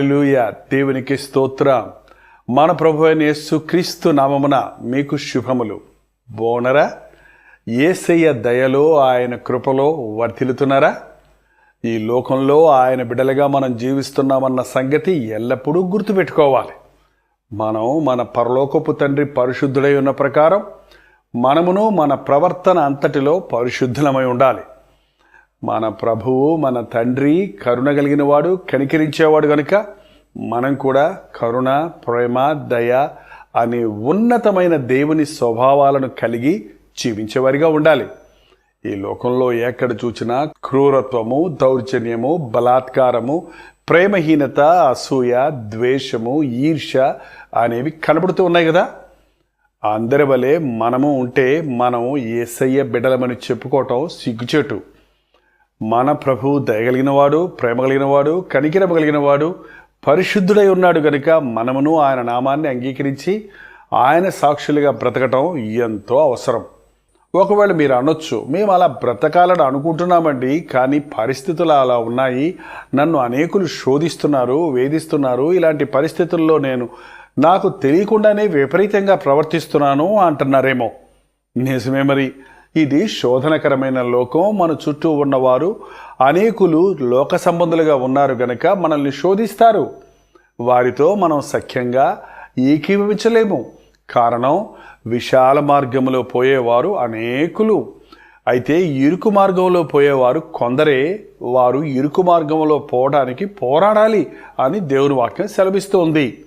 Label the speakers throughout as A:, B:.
A: లూయ దేవునికి స్తోత్ర. మన ప్రభు అయిన యేసు క్రీస్తు నామమున మీకు శుభములు. బోనరా? ఏసయ్య దయలో ఆయన కృపలో వర్ధిల్లుతున్నారా? ఈ లోకంలో ఆయన బిడలుగా మనం జీవిస్తున్నామన్న సంగతి ఎల్లప్పుడూ గుర్తుపెట్టుకోవాలి. మనం మన పరలోకపు తండ్రి పరిశుద్ధుడై ఉన్న ప్రకారం మనమును మన ప్రవర్తన అంతటిలో పరిశుద్ధులమై ఉండాలి. మన ప్రభువు మన తండ్రి కరుణ కలిగిన వాడు కనికరించేవాడు కనుక మనం కూడా కరుణ ప్రేమ దయ అనే ఉన్నతమైన దేవుని స్వభావాలను కలిగి జీవించేవారిగా ఉండాలి. ఈ లోకంలో ఎక్కడ చూసినా క్రూరత్వము దౌర్జన్యము బలాత్కారము ప్రేమహీనత అసూయ ద్వేషము ఈర్ష అనేవి కనబడుతూ ఉన్నాయి కదా. అందరి వలె మనము ఉంటే మనం ఏసయ్య బిడ్డలమని చెప్పుకోవటం సిగ్గుచేటు. మన ప్రభు దయగలిగినవాడు ప్రేమ కలిగినవాడు కనికిరమ కలిగినవాడు పరిశుద్ధుడై ఉన్నాడు కనుక మనమును ఆయన నామాన్ని అంగీకరించి ఆయన సాక్షులుగా బ్రతకటం ఎంతో అవసరం. ఒకవేళ మీరు అనొచ్చు మేము అలా బ్రతకాలని అనుకుంటున్నామండి కానీ పరిస్థితులు అలా ఉన్నాయి. నన్ను అనేకులు శోధిస్తున్నారు వేధిస్తున్నారు. ఇలాంటి పరిస్థితుల్లో నేను నాకు తెలియకుండానే విపరీతంగా ప్రవర్తిస్తున్నాను అంటున్నారేమో. నిజమే మరి. ఇది శోధనకరమైన లోకం. మన చుట్టూ ఉన్నవారు అనేకులు లోక సంబంధులుగా ఉన్నారు గనక మనల్ని శోధిస్తారు. వారితో మనం సఖ్యంగా ఏకీభవించలేము. కారణం విశాల మార్గంలో పోయేవారు అనేకులు. అయితే ఇరుకు మార్గంలో పోయేవారు కొందరే. వారు ఇరుకు మార్గంలో పోవడానికి పోరాడాలి అని దేవుని వాక్యం సెలవిస్తోంది.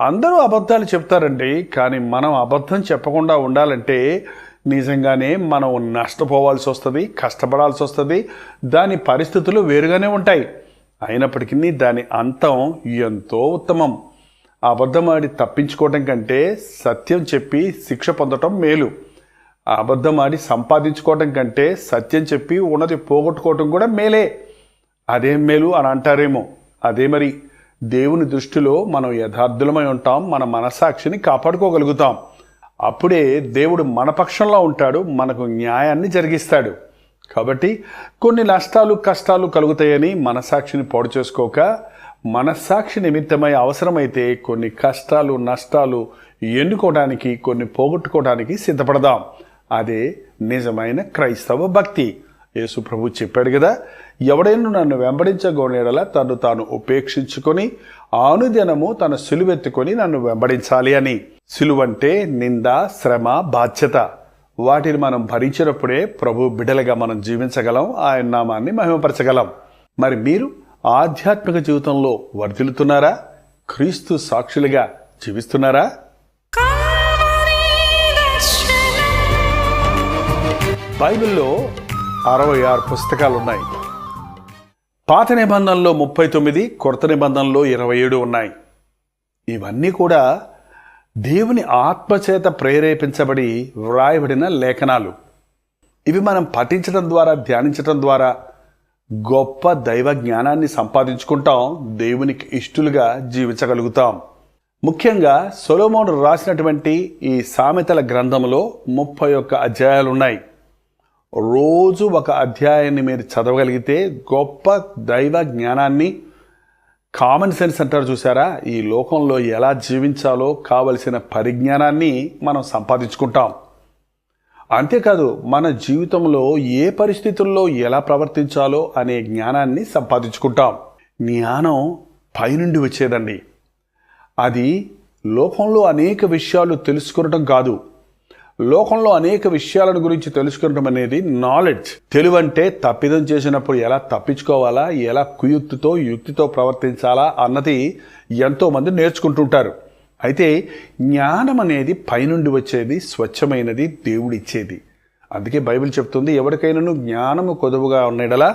A: అందరూ అబద్ధాలు చెప్తారండి కానీ మనం అబద్ధం చెప్పకుండా ఉండాలంటే నిజంగానే మనం నష్టపోవాల్సి వస్తుంది కష్టపడాల్సి వస్తుంది దాని పరిస్థితులు వేరుగానే ఉంటాయి. అయినప్పటికీ దాని అంతం ఎంతో ఉత్తమం. అబద్ధమాడి తప్పించుకోవటం కంటే సత్యం చెప్పి శిక్ష పొందటం మేలు. అబద్ధమాడి సంపాదించుకోవటం కంటే సత్యం చెప్పి ఉన్నది పోగొట్టుకోవటం కూడా మేలే. అదేం మేలు అని అంటారేమో. అదే మరి దేవుని దృష్టిలో మనం యథార్థులమై ఉంటాం మన మనసాక్షిని కాపాడుకోగలుగుతాం. అప్పుడే దేవుడు మన పక్షంలో ఉంటాడు మనకు న్యాయాన్ని జరిగిస్తాడు. కాబట్టి కొన్ని నష్టాలు కష్టాలు కలుగుతాయని మనసాక్షిని పాడు చేసుకోక మనస్సాక్షి నిమిత్తమై అవసరమైతే కొన్ని కష్టాలు నష్టాలు ఎన్నుకోవడానికి కొన్ని పోగొట్టుకోవడానికి సిద్ధపడదాం. అదే నిజమైన క్రైస్తవ భక్తి. యేసు ప్రభు చెప్పాడు కదా ఎవడైనా నన్ను వెంబడించగోనేడలా తను తాను ఉపేక్షించుకొని ఆనుదినము తన సిలువెత్తుకొని నన్ను వెంబడించాలి అని. సిలువంటే నింద శ్రమ బాధ్యత. వాటిని మనం భరించినప్పుడే ప్రభు బిడలగా మనం జీవించగలం ఆయన నామాన్ని మహిమపరచగలం. మరి మీరు ఆధ్యాత్మిక జీవితంలో వర్ధిల్లుతున్నారా? క్రీస్తు సాక్షులుగా జీవిస్తున్నారా? బైబిల్లో అరవై ఆరు పుస్తకాలు ఉన్నాయి పాత నిబంధనలో ముప్పై తొమ్మిది కొత్త నిబంధనలో ఇరవై ఏడు ఉన్నాయి. ఇవన్నీ కూడా దేవుని ఆత్మచేత ప్రేరేపించబడి వ్రాయబడిన లేఖనాలు. ఇవి మనం పఠించడం ద్వారా ధ్యానించడం ద్వారా గొప్ప దైవ జ్ఞానాన్ని సంపాదించుకుంటాం దేవునికి ఇష్టలుగా జీవించగలుగుతాం. ముఖ్యంగా సొలోమోను రాసినటువంటి ఈ సామెతల గ్రంథంలో ముప్పై ఒక్క అధ్యాయాలు ఉన్నాయి రోజు ఒక అధ్యాయాన్ని మీరు చదవగలిగితే గొప్ప దైవ జ్ఞానాన్ని కామన్ సెన్స్ అంటారు చూసారా? ఈ లోకంలో ఎలా జీవించాలో కావలసిన పరిజ్ఞానాన్ని మనం సంపాదించుకుంటాం. అంతేకాదు మన జీవితంలో ఏ పరిస్థితుల్లో ఎలా ప్రవర్తించాలో అనే జ్ఞానాన్ని సంపాదించుకుంటాం. జ్ఞానం పైనుండి వచ్చేదండి. అది లోకంలో అనేక విషయాలు తెలుసుకునటం కాదు. లోకంలో అనేక విషయాలను గురించి తెలుసుకోవడం అనేది నాలెడ్జ్ తెలివంటే తప్పిదం చేసినప్పుడు ఎలా తప్పించుకోవాలా ఎలా కుయుక్తితో యుక్తితో ప్రవర్తించాలా అన్నది ఎంతోమంది నేర్చుకుంటుంటారు. అయితే జ్ఞానం అనేది పైనుండి వచ్చేది స్వచ్ఛమైనది దేవుడిచ్చేది. అందుకే బైబిల్ చెప్తుంది ఎవరికైనాను జ్ఞానము కొదువుగా ఉన్నడలా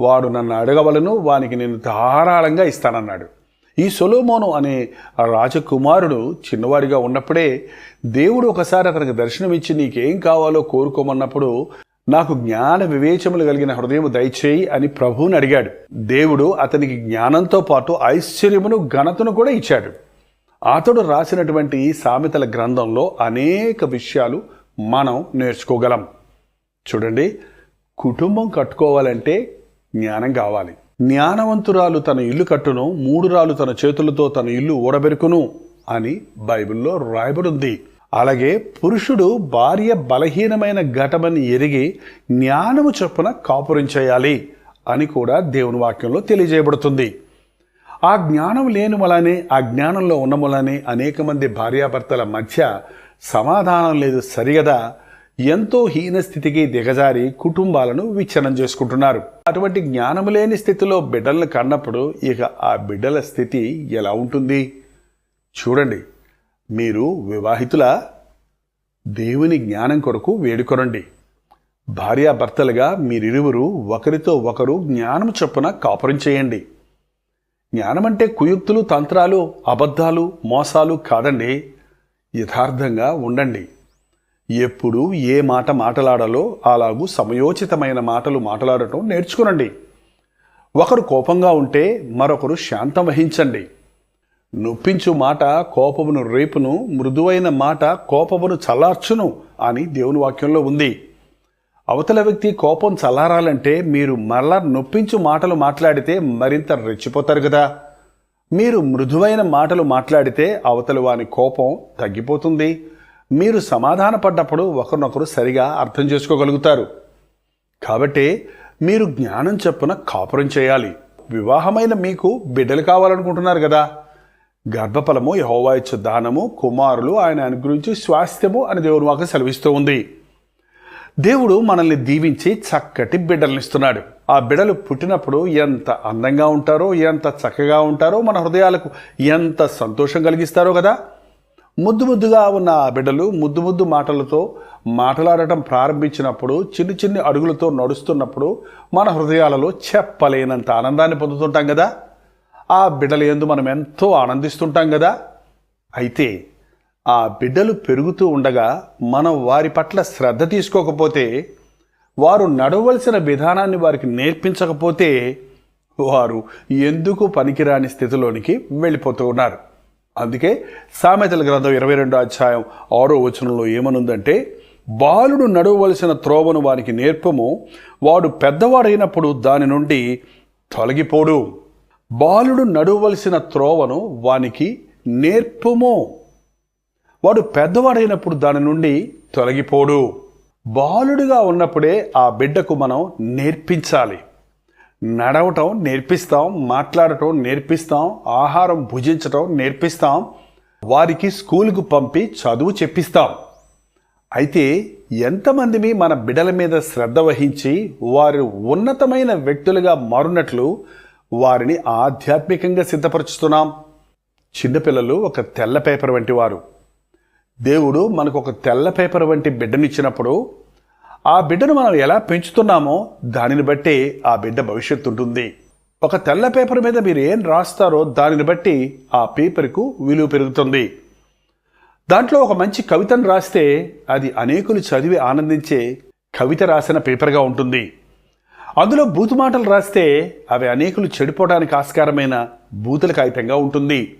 A: వాడు నన్ను అడగవలను వానికి నేను ధారాళంగా ఇస్తానన్నాడు. ఈ సొలోమోను అనే ఆ రాజకుమారుడు చిన్నవాడిగా ఉన్నప్పుడే దేవుడు ఒకసారి అతనికి దర్శనమిచ్చి నీకేం కావాలో కోరుకోమన్నప్పుడు నాకు జ్ఞాన వివేచములు కలిగిన హృదయం దయచేయి అని ప్రభువుని అడిగాడు. దేవుడు అతనికి జ్ఞానంతో పాటు ఐశ్వర్యమును ఘనతను కూడా ఇచ్చాడు. అతడు రాసినటువంటి సామెతల గ్రంథంలో అనేక విషయాలు మనం నేర్చుకోగలం. చూడండి కుటుంబం కట్టుకోవాలంటే జ్ఞానం కావాలి. జ్ఞానవంతురాలు తన ఇల్లు కట్టును మూడు రాళ్ళు తన చేతులతో తన ఇల్లు ఊడబెరుకును అని బైబిల్లో రాయబడింది. అలాగే పురుషుడు భార్య బలహీనమైన ఘటమని ఎరిగి జ్ఞానము చొప్పున కాపురం చేయాలి అని కూడా దేవుని వాక్యంలో తెలియజేయబడుతుంది. ఆ జ్ఞానం లేని వలనే ఆ జ్ఞానంలో ఉన్న వలనే అనేక మంది భార్యాభర్తల మధ్య సమాధానం లేదు సరిగదా? ఎంతో హీన స్థితికి దిగజారి కుటుంబాలను విచ్ఛిన్నం చేసుకుంటున్నారు. అటువంటి జ్ఞానం లేని స్థితిలో బిడ్డలను కన్నప్పుడు ఇక ఆ బిడ్డల స్థితి ఎలా ఉంటుంది? చూడండి. మీరు వివాహితుల దేవుని జ్ఞానం కొరకు వేడుకొనండి. భార్యాభర్తలుగా మీరిరువురు ఒకరితో ఒకరు జ్ఞానం చొప్పున కాపురం చేయండి. జ్ఞానం అంటే కుయుక్తులు తంత్రాలు అబద్ధాలు మోసాలు కాదండి. యథార్థంగా ఉండండి. ఎప్పుడు ఏ మాట మాట్లాడాలో అలాగూ సమయోచితమైన మాటలు మాట్లాడటం నేర్చుకునండి. ఒకరు కోపంగా ఉంటే మరొకరు శాంతం వహించండి. నొప్పించు మాట కోపమును రేపును మృదువైన మాట కోపమును చల్లార్చును అని దేవుని వాక్యంలో ఉంది. అవతల వ్యక్తి కోపం చల్లారాలంటే మీరు మరలా నొప్పించు మాటలు మాట్లాడితే మరింత రెచ్చిపోతారు కదా. మీరు మృదువైన మాటలు మాట్లాడితే అవతల వాని కోపం తగ్గిపోతుంది. మీరు సమాధానపడ్డప్పుడు ఒకరినొకరు సరిగా అర్థం చేసుకోగలుగుతారు. కాబట్టి మీరు జ్ఞానం చెప్పున కాపురం చేయాలి. వివాహమైన మీకు బిడ్డలు కావాలనుకుంటున్నారు కదా. గర్భఫలము యహోవాయిచ్చు దానము కుమారులు ఆయన అనుగ్రహించి స్వాస్థ్యము అని దేవుడు మాకు సెలవిస్తూ ఉంది. దేవుడు మనల్ని దీవించి చక్కటి బిడ్డలనిస్తున్నాడు. ఆ బిడ్డలు పుట్టినప్పుడు ఎంత అందంగా ఉంటారో ఎంత చక్కగా ఉంటారో మన హృదయాలకు ఎంత సంతోషం కలిగిస్తారో కదా. ముద్దు ముద్దుగా ఉన్న ఆ బిడ్డలు ముద్దు ముద్దు మాటలతో మాట్లాడటం ప్రారంభించినప్పుడు చిన్ని చిన్ని అడుగులతో నడుస్తున్నప్పుడు మన హృదయాలలో చెప్పలేనంత ఆనందాన్ని పొందుతుంటాం కదా? ఆ బిడ్డల ఎందు మనం ఎంతో ఆనందిస్తుంటాం కదా? అయితే ఆ బిడ్డలు పెరుగుతూ ఉండగా మనం వారి పట్ల శ్రద్ధ తీసుకోకపోతే వారు నడవలసిన విధానాన్ని వారికి నేర్పించకపోతే వారు ఎందుకు పనికిరాని స్థితిలోనికి వెళ్ళిపోతూ ఉన్నారు? అందుకే సామెతల గ్రంథం ఇరవై రెండో అధ్యాయం ఆరో వచనంలో ఏమనుందంటే బాలుడు నడవలసిన త్రోవను వానికి నేర్పము వాడు పెద్దవాడైనప్పుడు దాని నుండి తొలగిపోడు. బాలుడు నడవలసిన త్రోవను వానికి నేర్పము. వాడు పెద్దవాడైనప్పుడు దాని నుండి తొలగిపోడు. బాలుడుగా ఉన్నప్పుడే ఆ బిడ్డకు మనం నేర్పించాలి. నడవటం నేర్పిస్తాం మాట్లాడటం నేర్పిస్తాం ఆహారం భుజించటం నేర్పిస్తాం వారికి స్కూల్కు పంపి చదువు చెప్పిస్తాం. అయితే ఎంతమందిమి మన బిడల మీద శ్రద్ధ వహించి వారు ఉన్నతమైన వ్యక్తులుగా మారునట్లు వారిని ఆధ్యాత్మికంగా సిద్ధపరుచుతున్నాం. చిన్నపిల్లలు ఒక తెల్ల పేపర్ వంటి వారు దేవుడు మనకు ఒక తెల్ల పేపర్ వంటి బిడ్డనిచ్చినప్పుడు ఆ బిడ్డను మనం ఎలా పెంచుతున్నామో దానిని బట్టే ఆ బిడ్డ భవిష్యత్తు ఉంటుంది. ఒక తెల్ల పేపర్ మీద మీరు ఏం రాస్తారో దానిని బట్టి ఆ పేపర్కు విలువ పెరుగుతుంది. దాంట్లో ఒక మంచి కవితను రాస్తే అది అనేకులు చదివి ఆనందించే కవిత రాసిన పేపర్గా ఉంటుంది. అందులో బూతు మాటలు రాస్తే అవి అనేకులు చెడిపోవడానికి ఆస్కారమైన బూతుల కాగితంగా ఉంటుంది.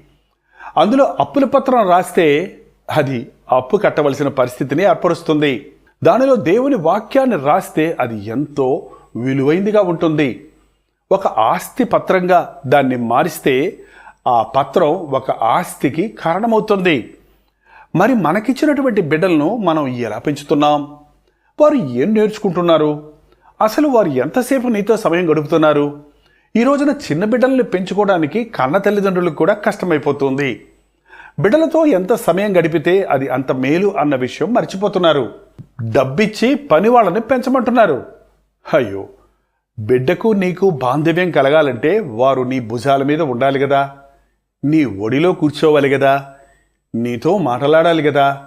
A: అందులో అప్పుల పత్రం రాస్తే అది అప్పు కట్టవలసిన పరిస్థితిని ఏర్పరుస్తుంది. దానిలో దేవుని వాక్యాన్ని రాస్తే అది ఎంతో విలువైందిగా ఉంటుంది. ఒక ఆస్తి పత్రంగా దాన్ని మారిస్తే ఆ పత్రం ఒక ఆస్తికి కారణమవుతుంది. మరి మనకిచ్చినటువంటి బిడ్డలను మనం ఎలా పెంచుతున్నాం? వారు ఏం నేర్చుకుంటున్నారు? అసలు వారు ఎంతసేపు నీతో సమయం గడుపుతున్నారు? ఈ రోజున చిన్న బిడ్డల్ని పెంచుకోవడానికి కన్న తల్లిదండ్రులకు కూడా కష్టమైపోతుంది. బిడ్డలతో ఎంత సమయం గడిపితే అది అంత మేలు అన్న విషయం మర్చిపోతున్నారు. డబ్బిచ్చి పని వాళ్ళని పెంచమంటున్నారు. అయ్యో బిడ్డకు నీకు బాంధవ్యం కలగాలంటే వారు నీ భుజాల మీద ఉండాలి కదా నీ ఒడిలో కూర్చోవాలి కదా నీతో మాట్లాడాలి కదా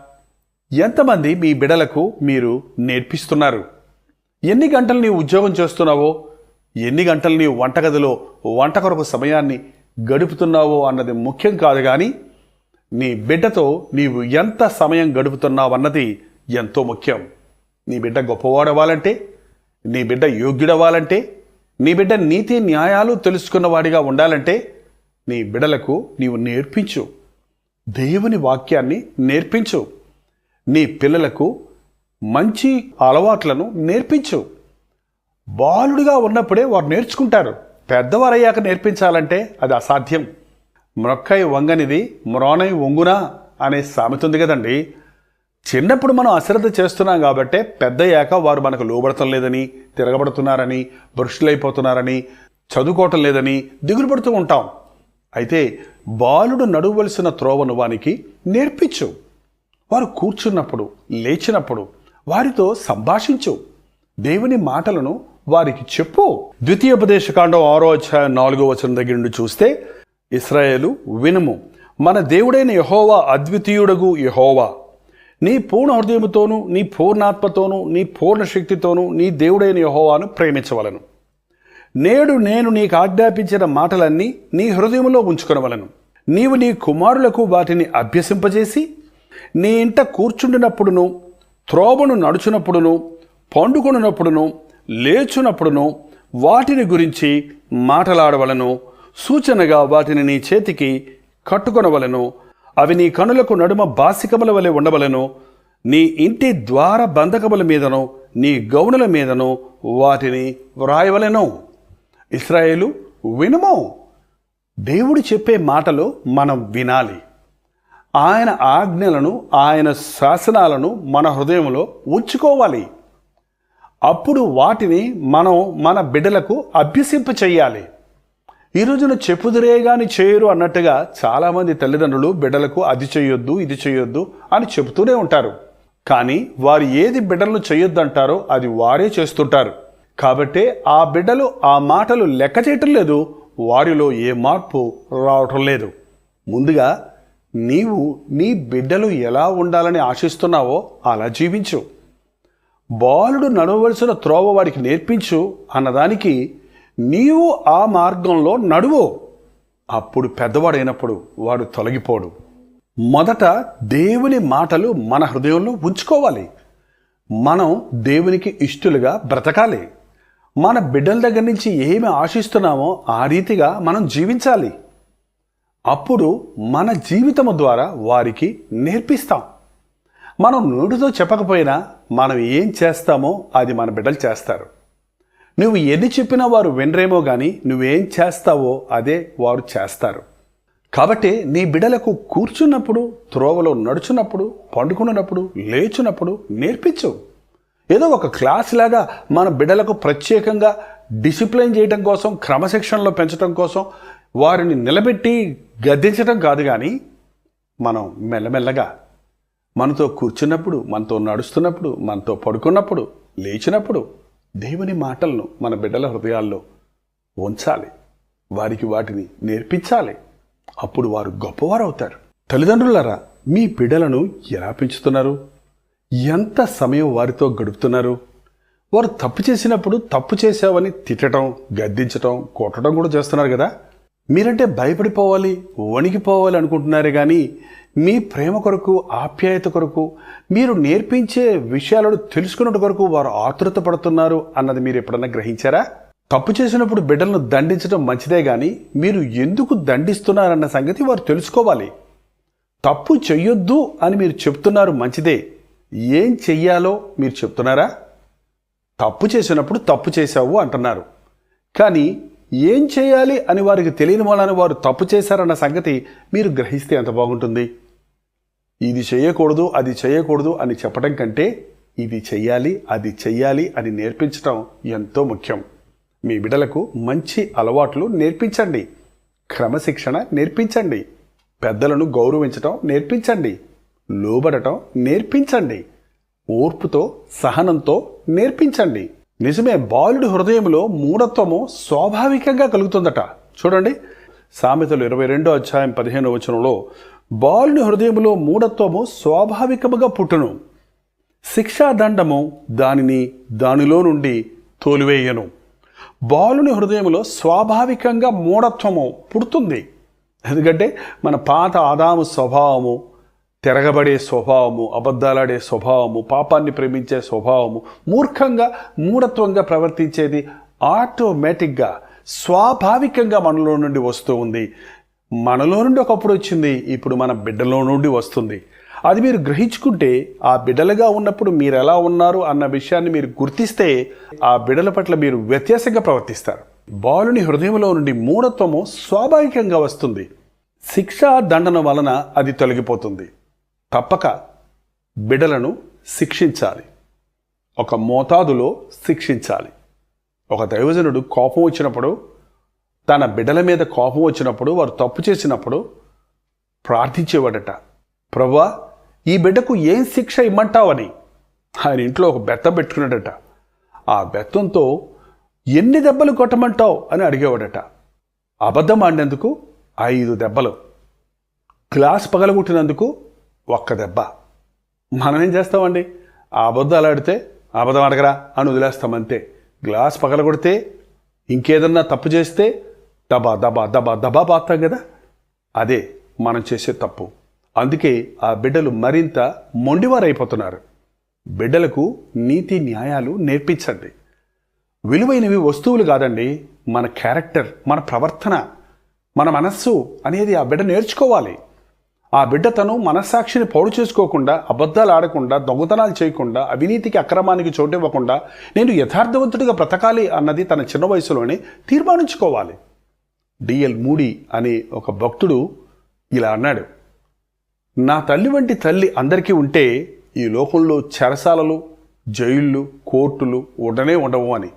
A: ఎంతమంది మీ బిడలకు మీరు నేర్పిస్తున్నారు? ఎన్ని గంటలు నీ ఉద్యోగం చేస్తున్నావో? ఎన్ని గంటలు నీ వంటగదిలో వంట కొరకు సమయాన్ని గడుపుతున్నావో అన్నది ముఖ్యం కాదు కానీ నీ బిడ్డతో నీవు ఎంత సమయం గడుపుతున్నావన్నది ఎంతో ముఖ్యం. నీ బిడ్డ గొప్పవాడవ్వాలంటే నీ బిడ్డ యోగ్యుడవ్వాలంటే నీ బిడ్డ నీతి న్యాయాలు తెలుసుకున్నవాడిగా ఉండాలంటే నీ బిడలకు నీవు నేర్పించు. దేవుని వాక్యాన్ని నేర్పించు. నీ పిల్లలకు మంచి అలవాట్లను నేర్పించు. బాలుడిగా ఉన్నప్పుడే వారు నేర్చుకుంటారు. పెద్దవారయ్యాక నేర్పించాలంటే అది అసాధ్యం. మ్రొక్కై వంగనిది మ్రోనై వంగునా అనే సామెత ఉంది కదండి. చిన్నప్పుడు మనం అశ్రద్ధ చేస్తున్నాం కాబట్టే పెద్దయ్యాక వారు మనకు లోబడటం లేదని తిరగబడుతున్నారని భ్రష్టులైపోతున్నారని చదువుకోవటం లేదని దిగులు పడుతూ ఉంటాం. అయితే బాలుడు నడువలసిన త్రోవను వానికి నేర్పించు. వారు కూర్చున్నప్పుడు లేచినప్పుడు వారితో సంభాషించు. దేవుని మాటలను వారికి చెప్పు. ద్వితీయోపదేశకాండం ఆరో అధ్యాయం నాలుగో వచనం దగ్గర నుండి చూస్తే ఇస్రాయేలు వినుము. మన దేవుడైన యహోవా అద్వితీయుడగు యహోవా. నీ పూర్ణ హృదయముతోనూ నీ పూర్ణాత్మతోనూ నీ పూర్ణ శక్తితోనూ నీ దేవుడైన యహోవాను ప్రేమించవలను. నేడు నేను నీకు ఆజ్ఞాపించిన మాటలన్నీ నీ హృదయంలో ఉంచుకొనవలను. నీవు నీ కుమారులకు వాటిని అభ్యసింపజేసి నీ ఇంట కూర్చుండినప్పుడును త్రోవను నడుచునప్పుడును పండుకొనున్నప్పుడును లేచునప్పుడును వాటిని గురించి మాటలాడవలను. సూచనగా వాటిని నీ చేతికి కట్టుకొనవలను. అవి నీ కనులకు నడుమ బాసికముల వలె ఉండవలను. నీ ఇంటి ద్వార బంధకముల మీదను నీ గౌనుల మీదను వాటిని వ్రాయవలెను. ఇస్రాయేలు వినుము. దేవుడు చెప్పే మాటలు మనం వినాలి. ఆయన ఆజ్ఞలను ఆయన శాసనాలను మన హృదయంలో ఉంచుకోవాలి. అప్పుడు వాటిని మనం మన బిడ్డలకు అభ్యసింప చేయాలి ఈ రోజున చెప్పుదురే గాని చేయరు అన్నట్టుగా చాలామంది తల్లిదండ్రులు బిడ్డలకు అది చేయొద్దు ఇది చేయొద్దు అని చెబుతూనే ఉంటారు. కానీ వారు ఏది బిడ్డలను చేయొద్దంటారో అది వారే చేస్తుంటారు. కాబట్టే ఆ బిడ్డలు ఆ మాటలు లెక్క చేయటం లేదు వారిలో ఏ మార్పు రావటం లేదు. ముందుగా నీవు నీ బిడ్డలు ఎలా ఉండాలని ఆశిస్తున్నావో అలా జీవించు. బాలుడు నడవలసిన త్రోవ వాడికి నేర్పించు అన్నదానికి నీవు ఆ మార్గంలో నడువు. అప్పుడు పెద్దవాడైనప్పుడు వాడు తొలగిపోడు. మొదట దేవుని మాటలు మన హృదయంలో ఉంచుకోవాలి. మనం దేవునికి ఇష్టలుగా బ్రతకాలి. మన బిడ్డల దగ్గర నుంచి ఏమి ఆశిస్తున్నామో ఆ రీతిగా మనం జీవించాలి. అప్పుడు మన జీవితము ద్వారా వారికి నేర్పిస్తాం. మనం నోటితో చెప్పకపోయినా మనం ఏం చేస్తామో అది మన బిడ్డలు చేస్తారు. నువ్వు ఎన్ని చెప్పినా వారు వినరేమో కానీ నువ్వేం చేస్తావో అదే వారు చేస్తారు. కాబట్టి నీ బిడలకు కూర్చున్నప్పుడు త్రోవలో నడుచున్నప్పుడు పండుకున్నప్పుడు లేచున్నప్పుడు నేర్పించు. ఏదో ఒక క్లాస్ లాగా మన బిడ్డలకు ప్రత్యేకంగా డిసిప్లైన్ చేయడం కోసం క్రమశిక్షణలో పెంచడం కోసం వారిని నిలబెట్టి గద్దించడం కాదు కానీ మనం మెల్లమెల్లగా మనతో కూర్చున్నప్పుడు మనతో నడుస్తున్నప్పుడు మనతో పడుకున్నప్పుడు లేచినప్పుడు దేవుని మాటలను మన బిడ్డల హృదయాల్లో ఉంచాలి. వారికి వాటిని నేర్పించాలి. అప్పుడు వారు గొప్పవారు అవుతారు తల్లిదండ్రులారా మీ బిడ్డలను ఎలా పెంచుతున్నారు? ఎంత సమయం వారితో గడుపుతున్నారు? వారు తప్పు చేసినప్పుడు తప్పు చేశావని తిట్టడం గద్దించటం కొట్టడం కూడా చేస్తున్నారు కదా? మీరంటే భయపడిపోవాలి వణికిపోవాలి అనుకుంటున్నారే కానీ మీ ప్రేమ కొరకు ఆప్యాయత కొరకు మీరు నేర్పించే విషయాలను తెలుసుకున్నట్టు కొరకు వారు ఆతృత పడుతున్నారు అన్నది మీరు ఎప్పుడన్నా గ్రహించారా? తప్పు చేసినప్పుడు బిడ్డలను దండించడం మంచిదే కానీ మీరు ఎందుకు దండిస్తున్నారన్న సంగతి వారు తెలుసుకోవాలి. తప్పు చెయ్యొద్దు అని మీరు చెప్తున్నారు మంచిదే. ఏం చెయ్యాలో మీరు చెప్తున్నారా? తప్పు చేసినప్పుడు తప్పు చేశావు అంటున్నారు. కానీ ఏం చేయాలి అని వారికి తెలియని వాళ్ళని వారు తప్పు చేశారన్న సంగతి మీరు గ్రహిస్తే ఎంత బాగుంటుంది. ఇది చేయకూడదు అది చేయకూడదు అని చెప్పడం కంటే ఇది చెయ్యాలి అది చెయ్యాలి అని నేర్పించడం ఎంతో ముఖ్యం. మీ బిడ్డలకు మంచి అలవాట్లు నేర్పించండి. క్రమశిక్షణ నేర్పించండి. పెద్దలను గౌరవించటం నేర్పించండి. లోబడటం నేర్పించండి. ఓర్పుతో సహనంతో నేర్పించండి. నిజమే బాలుడి హృదయంలో మూఢత్వము స్వాభావికంగా కలుగుతుందట. చూడండి సామెతలు ఇరవై రెండో అధ్యాయం పదిహేను వచనంలో బాలుడి హృదయంలో మూఢత్వము స్వాభావికముగా పుట్టును. శిక్షాదండము దానిని దానిలో నుండి తోలివేయను. బాలుని హృదయంలో స్వాభావికంగా మూఢత్వము పుడుతుంది. ఎందుకంటే మన పాత ఆదాము స్వభావము తిరగబడే స్వభావము అబద్ధాలాడే స్వభావము పాపాన్ని ప్రేమించే స్వభావము మూర్ఖంగా మూఢత్వంగా ప్రవర్తించేది ఆటోమేటిక్గా స్వాభావికంగా మనలో నుండి వస్తూ ఉంది. మనలో నుండి ఒకప్పుడు వచ్చింది ఇప్పుడు మన బిడ్డలో నుండి వస్తుంది. అది మీరు గ్రహించుకుంటే ఆ బిడ్డలుగా ఉన్నప్పుడు మీరు ఎలా ఉన్నారు అన్న విషయాన్ని మీరు గుర్తిస్తే ఆ బిడ్డల పట్ల మీరు వ్యత్యాసంగా ప్రవర్తిస్తారు. బాలుని హృదయంలో నుండి మూఢత్వము స్వాభావికంగా వస్తుంది. శిక్ష దండన వలన అది తొలగిపోతుంది. తప్పక బిడలను శిక్షించాలి. ఒక మోతాదులో శిక్షించాలి. ఒక దైవజనుడు కోపం వచ్చినప్పుడు తన బిడ్డల మీద కోపం వచ్చినప్పుడు వారు తప్పు చేసినప్పుడు ప్రార్థించేవాడట ప్రభా ఈ బిడ్డకు ఏం శిక్ష ఇమ్మంటావని? ఆయన ఇంట్లో ఒక బెత్తం పెట్టుకున్నాడట. ఆ బెత్తంతో ఎన్ని దెబ్బలు కొట్టమంటావు? అని అడిగేవాడట. అబద్ధం ఆడినందుకు ఐదు దెబ్బలు. గ్లాస్ పగలగొట్టినందుకు ఒక్క దెబ్బ. మనం ఏం చేస్తామండి? ఆ అబద్ధాలు ఆడితే అబద్ధం అడగరా అని వదిలేస్తామంతే. గ్లాస్ పగలగొడితే ఇంకేదన్నా తప్పు చేస్తే దబా దబా దబా దబా పాతాం కదా? అదే మనం చేసే తప్పు. అందుకే ఆ బిడ్డలు మరింత మొండివారైపోతున్నారు. బిడ్డలకు నీతి న్యాయాలు నేర్పించండి. విలువైనవి వస్తువులు కాదండి మన క్యారెక్టర్ మన ప్రవర్తన మన మనస్సు అనేది ఆ బిడ్డ నేర్చుకోవాలి. ఆ బిడ్డ తను మనస్సాక్షిని పౌడు చేసుకోకుండా అబద్ధాలు ఆడకుండా దొంగతనాలు చేయకుండా అవినీతికి అక్రమానికి చోటివ్వకుండా నేను యథార్థవంతుడిగా బ్రతకాలి అన్నది తన చిన్న వయసులోనే తీర్మానించుకోవాలి. డిఎల్ మూడి అనే ఒక భక్తుడు ఇలా అన్నాడు నా తల్లి వంటి తల్లి అందరికీ ఉంటే ఈ లోకంలో చెరసాలలు జైళ్ళు కోర్టులు ఉండనే ఉండవు అని.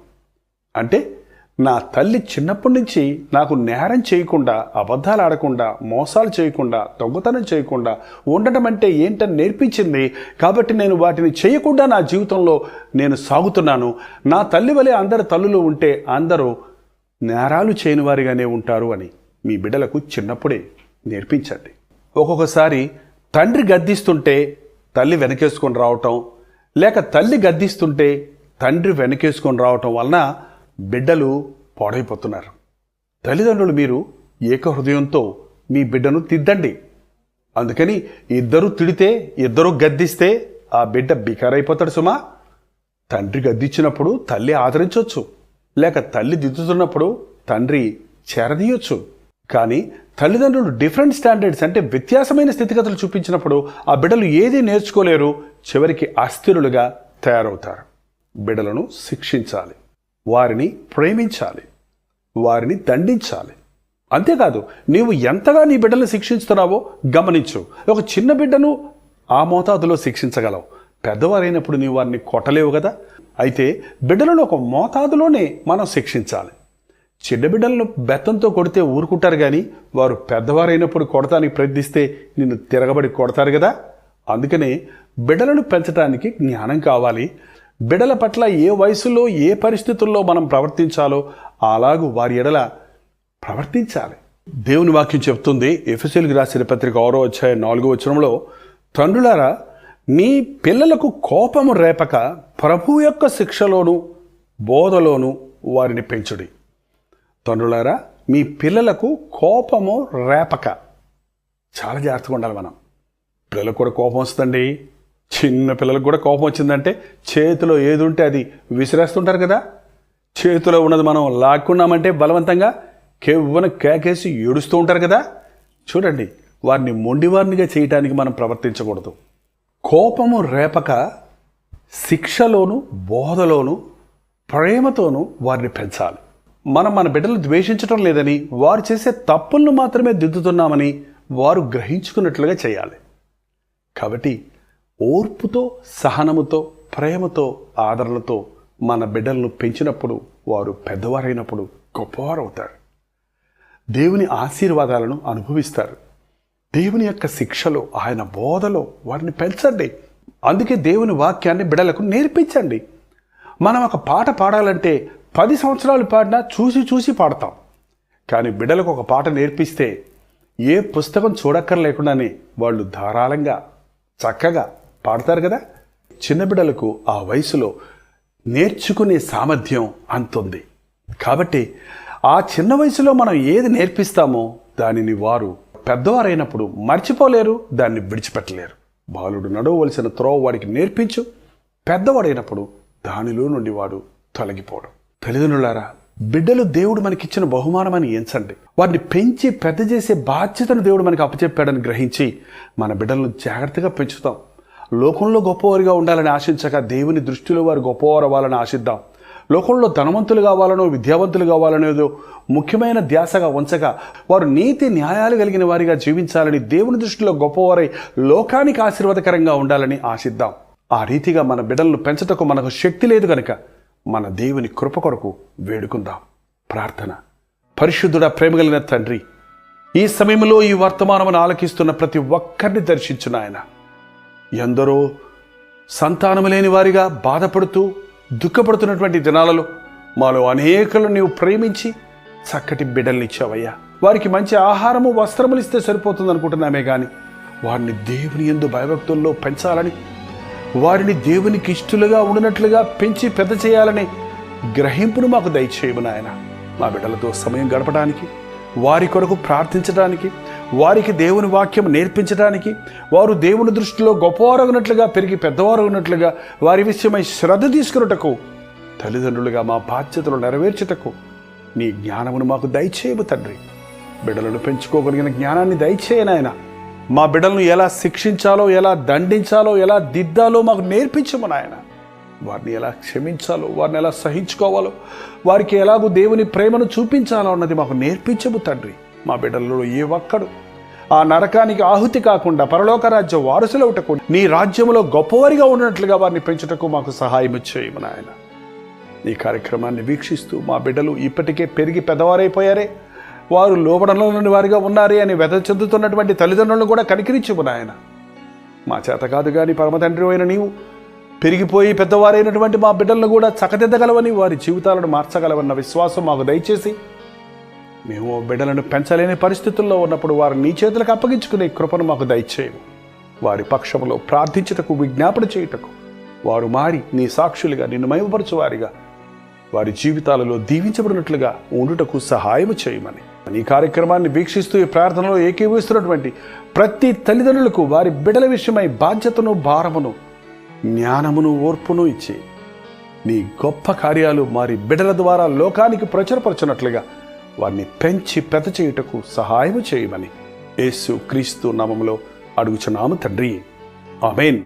A: అంటే నా తల్లి చిన్నప్పటి నుంచి నాకు నేరం చేయకుండా అబద్ధాలు ఆడకుండా మోసాలు చేయకుండా దొంగతనం చేయకుండా ఉండటం అంటే ఏంటని నేర్పించింది. కాబట్టి నేను వాటిని చేయకుండా నా జీవితంలో నేను సాగుతున్నాను. నా తల్లి వలె అందరి తల్లులు ఉంటే అందరూ నేరాలు చేయని వారిగానే ఉంటారు అని మీ బిడ్డలకు చిన్నప్పుడే నేర్పించండి. ఒక్కొక్కసారి తండ్రి గద్దిస్తుంటే తల్లి వెనకేసుకొని రావటం లేక తల్లి గద్దిస్తుంటే తండ్రి వెనకేసుకొని రావటం వలన బిడ్డలు పాడైపోతున్నారు. తల్లిదండ్రులు మీరు ఏక హృదయంతో మీ బిడ్డను తిద్దండి అందుకని ఇద్దరు తిడితే ఇద్దరు గద్దిస్తే ఆ బిడ్డ బికారైపోతాడు సుమా. తండ్రి గద్దించినప్పుడు తల్లి ఆదరించవచ్చు లేక తల్లి దిద్దుతున్నప్పుడు తండ్రి చేరదీయొచ్చు కానీ తల్లిదండ్రులు డిఫరెంట్ స్టాండర్డ్స్ అంటే వ్యత్యాసమైన స్థితిగతులు చూపించినప్పుడు ఆ బిడ్డలు ఏది నేర్చుకోలేరు. చివరికి అస్థిరులుగా తయారవుతారు. బిడ్డలను శిక్షించాలి. వారిని ప్రేమించాలి. వారిని దండించాలి. అంతేకాదు నీవు ఎంతగా నీ బిడ్డలను శిక్షిస్తున్నావో గమనించు. ఒక చిన్న బిడ్డను ఆ మోతాదులో శిక్షించగలవు. పెద్దవారైనప్పుడు నీవు వారిని కొట్టలేవు కదా? అయితే బిడ్డలను ఒక మోతాదులోనే మనం శిక్షించాలి. చిన్న బిడ్డలను బెత్తంతో కొడితే ఊరుకుంటారు కానీ వారు పెద్దవారైనప్పుడు కొడతానికి ప్రయత్నిస్తే నిన్ను తిరగబడి కొడతారు కదా? అందుకనే బిడ్డలను పెంచడానికి జ్ఞానం కావాలి. బిడల పట్ల ఏ వయసులో ఏ పరిస్థితుల్లో మనం ప్రవర్తించాలో అలాగూ వారి ఎడల ప్రవర్తించాలి. దేవుని వాక్యం చెప్తుంది ఎఫ్ఎస్ఎల్కి రాసిన పత్రిక ఆరో వచ్చాయి నాలుగో వచ్చరంలో తండ్రులారా మీ పిల్లలకు కోపము రేపక ప్రభు యొక్క శిక్షలోను బోధలోను వారిని పెంచుడి. తండ్రులారా మీ పిల్లలకు కోపము రేపక. చాలా జాగ్రత్తగా ఉండాలి మనం. పిల్లలకు కూడా కోపం వస్తుందండి. చిన్న పిల్లలకు కూడా కోపం వచ్చిందంటే చేతిలో ఏది ఉంటే అది విసిరేస్తుంటారు కదా. చేతిలో ఉన్నది మనం లాక్కున్నామంటే బలవంతంగా కేవ్వన కేకేసి ఏడుస్తూ ఉంటారు కదా. చూడండి వారిని మొండివారినిగా చేయటానికి మనం ప్రవర్తించకూడదు. కోపము రేపక శిక్షలోను బోధలోను ప్రేమతోనూ వారిని పెంచాలి. మనం మన బిడ్డలు ద్వేషించటం లేదని వారు చేసే తప్పులను మాత్రమే దిద్దుతున్నామని వారు గ్రహించుకున్నట్లుగా చేయాలి. కాబట్టి ఓర్పుతో సహనముతో ప్రేమతో ఆదరణతో మన బిడ్డలను పెంచినప్పుడు వారు పెద్దవారైనప్పుడు గొప్పవారు అవుతారు దేవుని ఆశీర్వాదాలను అనుభవిస్తారు. దేవుని యొక్క శిక్షలో ఆయన బోధలో వారిని పెంచండి. అందుకే దేవుని వాక్యాన్ని బిడలకు నేర్పించండి. మనం ఒక పాట పాడాలంటే పది సంవత్సరాలు పాడినా చూసి చూసి పాడతాం. కానీ బిడ్డలకు ఒక పాట నేర్పిస్తే ఏ పుస్తకం చూడక్కర్లేకుండానే వాళ్ళు ధారాళంగా చక్కగా పాడతారు కదా? చిన్న బిడ్డలకు ఆ వయసులో నేర్చుకునే సామర్థ్యం అంతుంది. కాబట్టి ఆ చిన్న వయసులో మనం ఏది నేర్పిస్తామో దానిని వారు పెద్దవారైనప్పుడు మర్చిపోలేరు దాన్ని విడిచిపెట్టలేరు. బాలుడు నడవవలసిన త్రోవ వాడికి నేర్పించు. పెద్దవాడైనప్పుడు దానిలో నుండి వాడు తొలగిపోవడం తల్లిదండ్రులారా బిడ్డలు దేవుడు మనకిచ్చిన బహుమానమని ఎంచండి. వారిని పెంచి పెద్ద చేసే బాధ్యతను దేవుడు మనకి అప్పచెప్పాడని గ్రహించి మన బిడ్డలను జాగ్రత్తగా పెంచుతాం. లోకంలో గొప్పవారిగా ఉండాలని ఆశించక దేవుని దృష్టిలో వారు గొప్పవారు అవ్వాలని ఆశిద్దాం. లోకంలో ధనవంతులు కావాలనో విద్యావంతులు కావాలనేదో ముఖ్యమైన ధ్యాసగా ఉంచగా వారు నీతి న్యాయాలు కలిగిన వారిగా జీవించాలని దేవుని దృష్టిలో గొప్పవారై లోకానికి ఆశీర్వాదకరంగా ఉండాలని ఆశిద్దాం. ఆ రీతిగా మన బిడ్డలను పెంచటకు మనకు శక్తి లేదు కనుక మన దేవుని కృప కొరకు వేడుకుందాం. ప్రార్థన. పరిశుద్ధుడ ప్రేమ కలిగిన తండ్రి ఈ సమయంలో ఈ వర్తమానమును ఆలకిస్తున్న ప్రతి ఒక్కరిని దర్శించిన ఆయన ఎందరో సంతానము లేని వారిగా బాధపడుతూ దుఃఖపడుతున్నటువంటి దినాలలో మాలో అనేకులను నీవు ప్రేమించి చక్కటి బిడ్డల్నిచ్చావయ్యా వారికి మంచి ఆహారము వస్త్రములు ఇస్తే సరిపోతుంది అనుకుంటున్నామే కానీ వారిని దేవుని ఎందు భయభక్తుల్లో పెంచాలని వారిని దేవునికి ఇష్టలుగా ఉండినట్లుగా పెంచి పెద్ద చేయాలని గ్రహింపును మాకు దయచేయము నాయన. మా బిడ్డలతో సమయం గడపడానికి వారి కొరకు ప్రార్థించడానికి వారికి దేవుని వాక్యం నేర్పించడానికి వారు దేవుని దృష్టిలో గొప్పవారు ఉన్నట్లుగా పెరిగి పెద్దవారు ఉన్నట్లుగా వారి విషయమై శ్రద్ధ తీసుకున్నటకు తల్లిదండ్రులుగా మా బాధ్యతలు నెరవేర్చుటకు నీ జ్ఞానమును మాకు దయచేయము తండ్రి. బిడ్డలను పెంచుకోగలిగిన జ్ఞానాన్ని దయచేయనాయన మా బిడ్డలను ఎలా శిక్షించాలో ఎలా దండించాలో ఎలా దిద్దాలో మాకు నేర్పించము నాయన. వారిని ఎలా క్షమించాలో వారిని ఎలా సహించుకోవాలో వారికి ఎలాగో దేవుని ప్రేమను చూపించాలో అన్నది మాకు నేర్పించము తండ్రి. మా బిడ్డలలో ఏ ఒక్కడు ఆ నరకానికి ఆహుతి కాకుండా పరలోక రాజ్య వారసులవుటకు నీ రాజ్యంలో గొప్పవారిగా ఉన్నట్లుగా వారిని పెంచుటకు మాకు సహాయం చేయము నాయన. ఈ కార్యక్రమాన్ని వీక్షిస్తూ మా బిడ్డలు ఇప్పటికే పెరిగి పెద్దవారైపోయారే వారు లోపడంలోని వారిగా ఉన్నారే అని వెద చెందుతున్నటువంటి తల్లిదండ్రులను కూడా కనికరించుము నాయన. మా చేత కాదు కానీ పరమతండ్రి అయిన నీవు పెరిగిపోయి పెద్దవారైనటువంటి మా బిడ్డలను కూడా చక్కదిద్దగలవని వారి జీవితాలను మార్చగలవన్న విశ్వాసం మాకు దయచేసి మేము బిడ్డలను పెంచలేని పరిస్థితుల్లో ఉన్నప్పుడు వారిని నీ చేతులకు అప్పగించుకునే కృపను మాకు దయచేయము. వారి పక్షంలో ప్రార్థించుటకు విజ్ఞాపన చేయుటకు వారు మారి నీ సాక్షులుగా నిన్ను మయమపరచువారిగా వారి జీవితాలలో దీవించబడినట్లుగా ఉండుటకు సహాయము చేయమని. ఈ కార్యక్రమాన్ని వీక్షిస్తూ ఈ ప్రార్థనలో ఏకీభవిస్తున్నటువంటి ప్రతి తల్లిదండ్రులకు వారి బిడల విషయమై బాధ్యతను భారమును జ్ఞానమును ఓర్పును ఇచ్చి నీ గొప్ప కార్యాలు వారి బిడల ద్వారా లోకానికి ప్రచురపరచినట్లుగా వారిని పెంచి పెద్ద చేయుటకు సహాయము చేయమని. యేసు క్రీస్తు నామములో అడుగుచున్నాము తండ్రి. ఆమెన్.